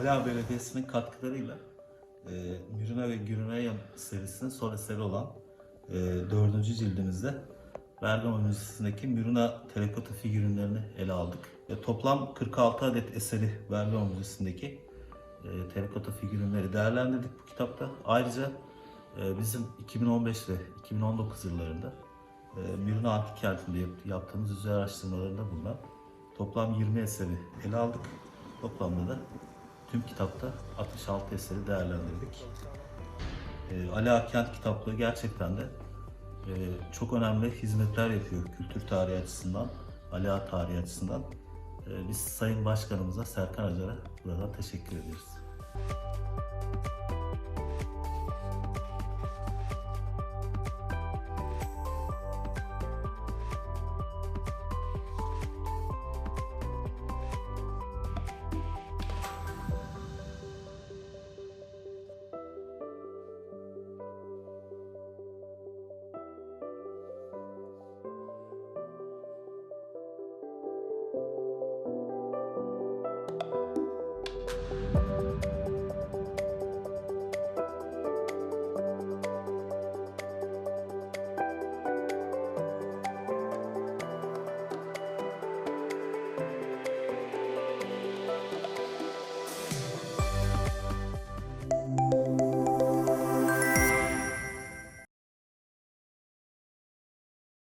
Ala Belediyesi'nin katkılarıyla e, Mürüne ve Gürüneyan serisinin son eseri olan e, dördüncü cildimizde Bergama Müzesi'ndeki Mürüne terakota figürünlerini ele aldık. Ve toplam 46 adet eseri Bergama Müzesi'ndeki e, terakota figürünleri değerlendirdik bu kitapta. Ayrıca e, bizim 2015 ve 2019 yıllarında e, Mürüne Antik Kenti'nde yap- yaptığımız yüzey araştırmalarında bulunan toplam 20 eseri ele aldık. Toplamda da tüm kitapta 66 eseri değerlendirdik. E, Ali Ağa Kent kitaplığı gerçekten de e, çok önemli hizmetler yapıyor kültür tarihi açısından, Ali Ağa tarihi açısından. E, biz Sayın Başkanımıza Serkan Acar'a buradan teşekkür ediyoruz.